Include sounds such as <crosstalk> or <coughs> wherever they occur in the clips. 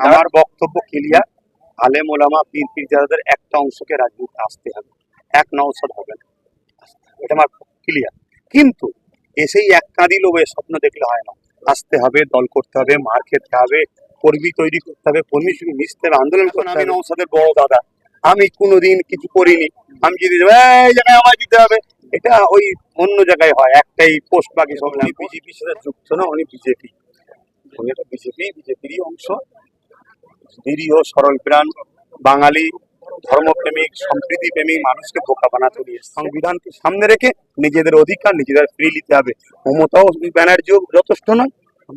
আমার বক্তব্য ক্লিয়ার আলেম ওলামা পীর পীরজাদাদের একটা অংশকে রাজনীতি আসতে হবে এক নৌসদ হবে না। এটা আমার ক্লিয়ার কিন্তু এসেই এক কাঁদি লোভে স্বপ্ন দেখলে হয় না। আসতে হবে দল করতে হবে মার খেতে হবে কর্মী তৈরি করতে হবে কর্মী সঙ্গে মিশতে হবে আন্দোলন করতে হবে। নৌসাদের বড় দাদা। আমি কোনোদিন কিছু করিনি। আমি যদি এই জায়গায় আমার দিতে হবে। এটা ওই অন্য জায়গায় হয়। একটাই পোস্ট বাকি সব বিজেপির সাথে যুক্ত না উনি বিজেপি বিজেপি বিজেপিরই অংশ। নিরীহ, সরল প্রাণ, বাঙালি, ধর্মপ্রেমিক সম্প্রীতি প্রেমিক মানুষকে বোকা বানাতে দিয়ে সংবিধানকে সামনে রেখে নিজেদের অধিকার, নিজেদের ফ্রি নিতে হবে। মমতাও ব্যানার্জিও যথেষ্ট নয়,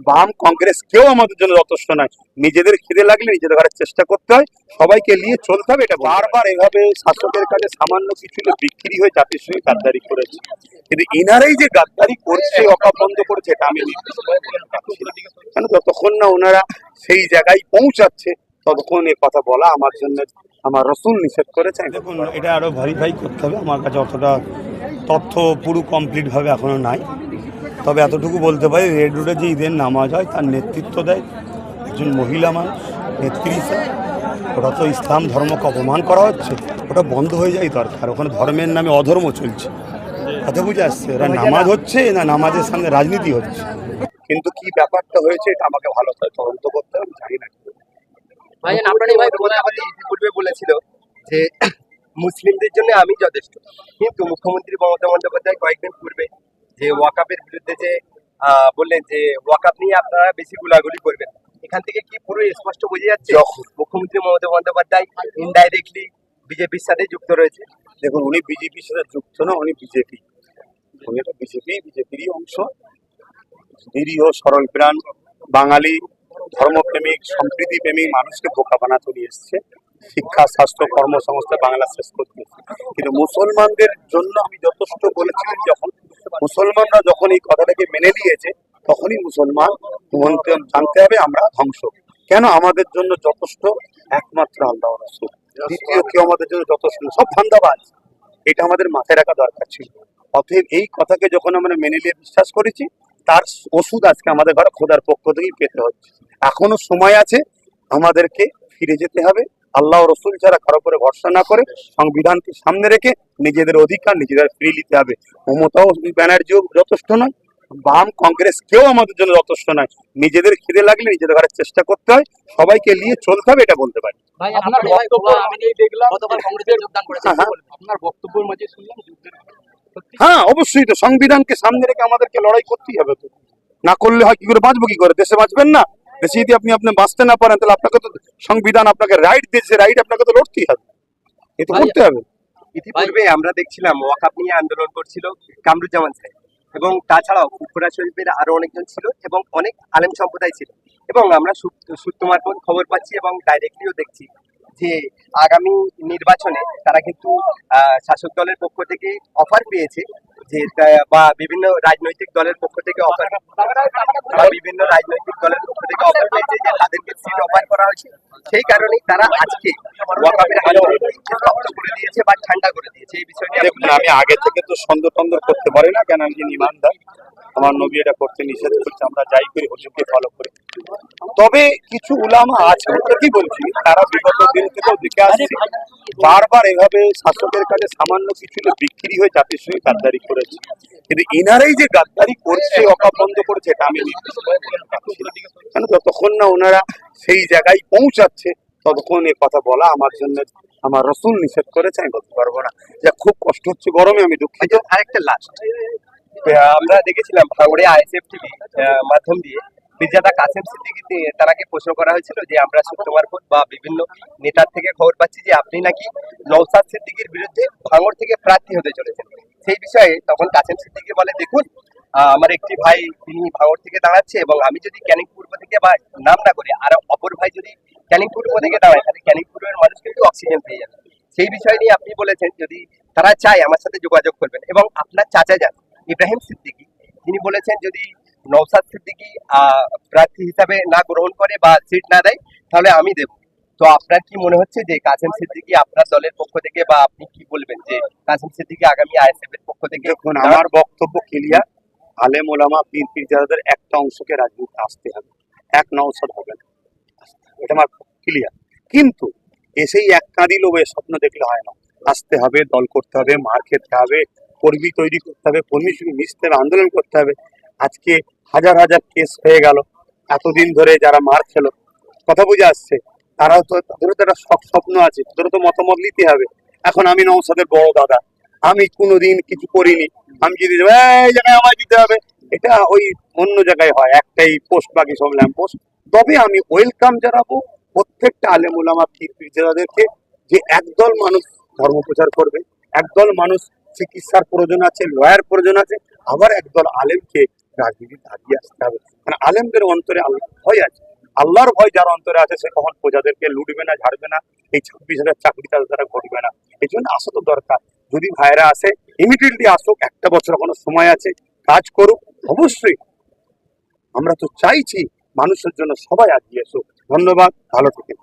বাম কংগ্রেস কেউ আমাদের জন্য যথেষ্ট নয়। নিজেদের খিদে লাগলে নিজেদের ঘরের চেষ্টা করতে হয়। সবাইকে নিয়ে চলতে হবে, এটা বারবার এভাবে শাসকের কাছে সামান্য কিছু বিক্রি হয়ে জাতির সঙ্গে গাদ্দারি করেছে। কিন্তু এনারাই যে গাদ্দারি করছে, অকাপ বন্ধ করেছে, এটা আমি। কেন? যতক্ষণ না ওনারা সেই জায়গায় পৌঁছাচ্ছে ততক্ষণ এ কথা বলা আমার জন্য আমার রসুল নিষেধ করেছে দেখুন এটা আরও ভেরিফাই করতে হবে। আমার কাছে অতটা তথ্য পুরো কমপ্লিটভাবে এখনও নাই। তবে এতটুকু বলতে পারি রেড রোডে যে ঈদের নামাজ হয় তার নেতৃত্ব দেয় একজন মহিলা মানুষ নেত্রী হিসেবে ওটা তো ইসলাম ধর্মকে অপমান করা হচ্ছে ওটা বন্ধ হয়ে যায় দরকার। ওখানে ধর্মের নামে অধর্ম চলছে। কথা বুঝে আসছে? ওরা নামাজ হচ্ছে না নামাজের সামনে রাজনীতি হচ্ছে? কিন্তু কি ব্যাপারটা হয়েছে এটা আমাকে ভালো করে তদন্ত করতে হবে জানি না। ভাইজান আপনার এই ভাই প্রধানমন্ত্রী ইতিপূর্বে বলেছিল যে <coughs> মুসলিমদের জন্য আমি যথেষ্ট। কিন্তু মুখ্যমন্ত্রী মমতা বন্দ্যোপাধ্যায় কয়েকদিন পূর্বে যে ওয়াকাপের বিরুদ্ধে যে বললেন যে ওয়াকাপ নিয়ে আপনারা বেশি গুলাগুলি করবেন। এখান থেকে কি পুরো স্পষ্ট বোঝা যাচ্ছে? মুখ্যমন্ত্রী মমতা বন্দ্যোপাধ্যায় ইনডাইরেক্টলি বিজেপির সাথে যুক্ত রয়েছে। দেখুন উনি বিজেপির সাথে যুক্ত না উনি বিজেপি। উনি একটা বিজেপি বিজেপিরই অংশ। নিরীহ সরল প্রাণ বাঙালি ধর্মপ্রেমিক সম্প্রীতি প্রেমিক মানুষকে বোকা বানাতে নিয়ে এসছে। শিক্ষা, স্বাস্থ্য কর্মসংস্থা বাংলা শেষ করতে কিন্তু মুসলমানদের জন্য আমি যথেষ্ট বলেছিলেন যখন মুসলমানরা যখন এই কথাটাকে মেনে নিয়েছে, তখনই মুসলমান জানতে হবে, আমরা ধ্বংস। কেন আমাদের জন্য যথেষ্ট? একমাত্র আল্লাহ রসুল। দ্বিতীয় কেউ আমাদের জন্য যথেষ্ট সব ধান্দাবাজ। এটা আমাদের মাথায় রাখা দরকার ছিল। অতএব এই কথাকে যখন আমরা মেনে নিয়ে বিশ্বাস করেছি তার ওষুধ আজকে আমাদের ঘরে খোদার পক্ষ থেকেই পেতে হচ্ছে। এখনও সময় আছে, আমাদেরকে ফিরে যেতে হবে। আল্লাহ রসুল ছাড়া কারও করে ভরসা না করে, সংবিধানকে সামনে রেখে নিজেদের অধিকার নিজেদের ফ্রি নিতে হবে। মমতাও ব্যানার্জিও যথেষ্ট নয়। বাম কংগ্রেস কেউ আমাদের জন্য যথেষ্ট নয়। নিজেদের খিদে লাগলে নিজেদের ঘরের চেষ্টা করতে হয় সবাইকে নিয়ে চলতে হবে এটা বলতে পারি। আপনার হ্যাঁ, হ্যাঁ। বক্তব্যের মাঝে শুনলাম হ্যাঁ অবশ্যই তো সংবিধানকে সামনে রেখে আমাদেরকে লড়াই করতেই হবে তো। না করলে হয় কি করে বাঁচবো কি করে? দেশে বাঁচবেন না? দেশে যদি আপনি আপনি বাঁচতে না পারেন তাহলে আপনাকে তো সংবিধান আপনাকে রাইট দিয়েছে রাইট আপনাকে তো লড়তেই হবে। এ তো করতে হবে। ইতিপূর্বে আমরা দেখছিলাম ওয়াকাপ নিয়ে আন্দোলন করছিল কামরুজ্জামান সাহেব। এবং তাছাড়াও ফুটফোরা শরীফের আরও অনেকজন ছিল এবং অনেক আলেম সম্প্রদায় ছিল। এবং আমরা সূত্র- মার্ফত খবর পাচ্ছি এবং ডাইরেক্টলিও দেখছি যে আগামী নির্বাচনে তারা কিন্তু শাসক দলের পক্ষ থেকে অফার পেয়েছে। বা বিভিন্ন রাজনৈতিক দলের পক্ষ থেকে অফার বা বিভিন্ন রাজনৈতিক দলের পক্ষ থেকে অফার পেয়েছে যে তাদেরকে সিট অফার করা হয়েছে। সেই কারণেই তারা আজকে করে দিয়েছে বা ঠান্ডা করে দিয়েছে এই বিষয় দেখুন আমি আগে থেকে তো সন্দেহ টন্দ করতে পারি না কেন আমি যে ইমানদার আমার নবী এটা করতে নিষেধ করছে আমরা যাই করি হুজুরকে ফলো করি। তবে কিছু উলামা আছে কি বলছি তারা বিগত দিন থেকেও দেখে আসছে বারবার এভাবে শাসকের কাছে সামান্য কিছু বিক্রি হয়ে জাতির সঙ্গে গাদ্দারি করেছে। কিন্তু এনারাই যে গাদ্দারি করছে অকাপ বন্ধ করেছে এটা আমি। কেন যতক্ষণ না ওনারা সেই জায়গায় পৌঁছাচ্ছে ততক্ষণ এ কথা বলা আমার জন্য আমার রসুল নিষেধ করেছে আমি বলতে পারব না। যা খুব কষ্ট হচ্ছে গরমে আমি দুঃখিত। আচ্ছা, আরেকটা লাস্ট আমরা দেখেছিলাম ভাঙড়ে আইএসএফ টিভি মাধ্যম দিয়ে মির্জাদা কাসেম সিদ্দিকি তারাকে প্রশ্ন করা হয়েছিল যে আমরা সত্য মারফত বা বিভিন্ন নেতার থেকে খবর পাচ্ছি যে আপনি নাকি নৌসাদ সিদ্দিকির বিরুদ্ধে ভাঙড় থেকে প্রার্থী হতে চলেছেন। সেই বিষয়ে তখন কাসেম সিদ্দিকি বলে, দেখুন আমার একটি ভাই, তিনি ভাঙড় থেকে দাঁড়াচ্ছে এবং আমি যদি ক্যানিং পূর্ব থেকে বা নাম না করি আর অপর ভাই যদি ক্যানিং পূর্ব থেকে দাঁড়ায়, তাহলে ক্যানিং পূর্বের মানুষ কিন্তু অক্সিজেন পেয়ে যাবে। সেই বিষয় নিয়ে আপনি বলেছেন, যদি তারা চায় আমার সাথে যোগাযোগ করবেন এবং আপনার চাচা যান, ইব্রাহিম সিদ্দিকি, তিনি বলেছেন যদি নৌসাদ সিদ্দিকি প্রার্থী হিসাবে না গ্রহণ করে বা সিট না দেয়, তাহলে আমি দেব। তো আপনার কি মনে হচ্ছে যে কাসেম সিদ্দিকী আপনার দলের পক্ষ থেকে বা আপনি কি বলবেন যে কাসেম সিদ্দিকী আগামী আইএসএফ এর পক্ষ থেকে? দেখুন, আমার বক্তব্য ক্লিয়ার আলেম ওলামা পীর পীরজাদাদের একটা অংশকে রাজনীতি আসতে হবে, এক নৌসদ হবে না। এটা আমার ক্লিয়ার কিন্তু এসেই এক কাঁদি লোভে স্বপ্ন দেখলে হয় না। আসতে হবে, দল করতে হবে, মার খেতে হবে, কর্মী তৈরি করতে হবে কর্মীর সঙ্গে মিশতে হবে আন্দোলন করতে হবে। আজকে হাজার হাজার কেস হয়ে গেল। এতদিন ধরে যারা মার খেলো, কথা বুঝে আসছে। তারাও তো তাদেরও তো একটা স্বপ্ন আছে, তাদেরও তো মতামত নিতে হবে। এখন আমি নৌসাদের বড় দাদা, আমি কোনোদিন কিছু করিনি। আমি যদি এই জায়গায় আমায় দিতে হবে। এটা ওই অন্য জায়গায় হয়, একটাই পোস্ট বাকি সব ল্যাম্প পোস্ট। তবে আমি ওয়েলকাম জানাব প্রত্যেকটা আলেমুলামা পীর পীরজাদাদেরকে যে একদল মানুষ ধর্ম প্রচার করবে, একদল মানুষ চিকিৎসার প্রয়োজন আছে, লয়ার প্রয়োজন আছে, আবার একদল আলেমকে রাজনীতি দাঁড়িয়ে আসতে হবে। মানে আলেমদের অন্তরে আল্লাহ ভয় আছে। আল্লাহর ভয় যার অন্তরে আছে সে কখন প্রজাদেরকে লুটবে না ঝাড়বে না এই ছাব্বিশ হাজার চাকরি তাদের দ্বারা ঘটবে না এই জন্য আসা তো দরকার যদি ভাইরা আসে ইমিডিয়েটলি আসুক একটা বছর কোনো সময় আছে কাজ করুক অবশ্যই আমরা তো চাইছি মানুষের জন্য সবাই আগিয়ে আসুক ধন্যবাদ ভালো থেকে